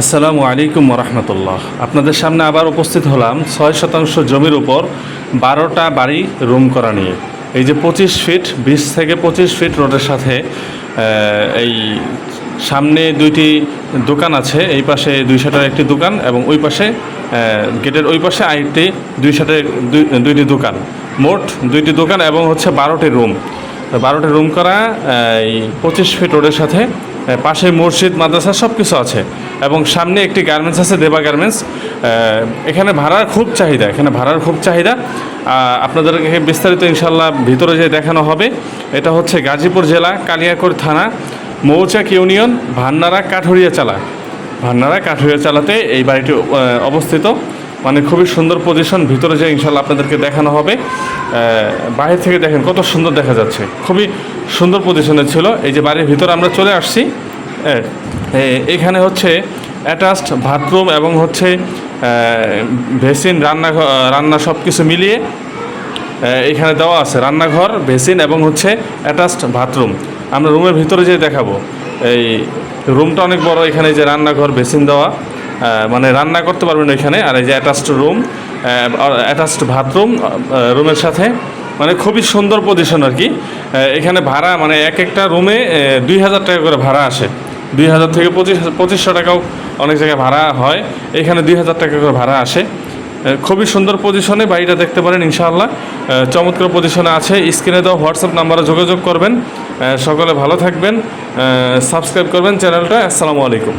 আসসালামু আলাইকুম রহমতুল্লাহ আপনাদের সামনে আবার উপস্থিত হলাম ছয় শতাংশ জমির উপর বারোটা বাড়ি রুম করা নিয়ে। এই যে পঁচিশ ফিট, বিশ থেকে পঁচিশ ফিট রোডের সাথে এই সামনে দুইটি দোকান আছে, এই পাশে দুই শাটার একটি দোকান এবং ওই পাশে গেটের ওই পাশে আরেকটি দুই শাটার দুই- দুইটি দোকান। মোট দুইটি দোকান এবং হচ্ছে বারোটি রুম। বারোটি রুম করা এই পঁচিশ ফিট রোডের সাথে পাশে মসজিদ, মাদ্রাসা সব কিছু আছে। এবং সামনে একটি গার্মেন্টস আছে, দেবা গার্মেন্টস এখানে ভাড়ার খুব চাহিদা, এখানে ভাড়ার খুব চাহিদা। আপনাদেরকে বিস্তারিত ইনশাল্লাহ ভিতরে যে দেখানো হবে। এটা হচ্ছে গাজীপুর জেলা, কালিয়াকৈর থানা, মৌচাক ইউনিয়ন, ভান্নারা, কাঠুরিয়া চালা। ভান্নারা, কাঠুরিয়া চালাতে এই বাড়িটি অবস্থিত। মানে খুবই সুন্দর পজিশন ভিতরে যে ইনশাল্লাহ আপনাদেরকে দেখানো হবে। বাইরে থেকে দেখেন কত সুন্দর দেখা যাচ্ছে। খুবই সুন্দর পজিশনে ছিল। এই যে বাড়ির ভিতরে আমরা চলে আসছি। এখানে হচ্ছে অ্যাটাচড বাথরুম এবং হচ্ছে ভেসিন রান্না রান্না সব কিছু মিলিয়ে এখানে দেওয়া আছে রান্নাঘর ভেসিন এবং হচ্ছে অ্যাটাচড বাথরুম আমরা রুমের ভিতরে যে দেখাবো। এই রুমটা অনেক বড়। এখানে যে রান্নাঘর, বেসিন দেওয়া। মানে রান্না করতে পারবেন ওইখানে। আর এই যে অ্যাটাচড রুম অ্যাটাচড বাথরুম রুমের সাথে। মানে খুবই সুন্দর পজিশন আর কি। এখানে ভাড়া মানে এক একটা রুমে দুই হাজার টাকা করে ভাড়া আসে। দুই হাজার থেকে পঁচিশ, পঁচিশশো টাকাও অনেক জায়গায় ভাড়া হয়। এখানে দুই হাজার টাকা করে ভাড়া আসে। খুবই সুন্দর পজিশনে বাড়িটা দেখতে পারেন ইনশাআল্লাহ। চমৎকার পজিশনে আছে। স্ক্রিনে দেওয়া হোয়াটসঅ্যাপ নাম্বারে যোগাযোগ করবেন। সকলে ভালো থাকবেন। সাবস্ক্রাইব করবেন চ্যানেলটা। আসসালামু আলাইকুম।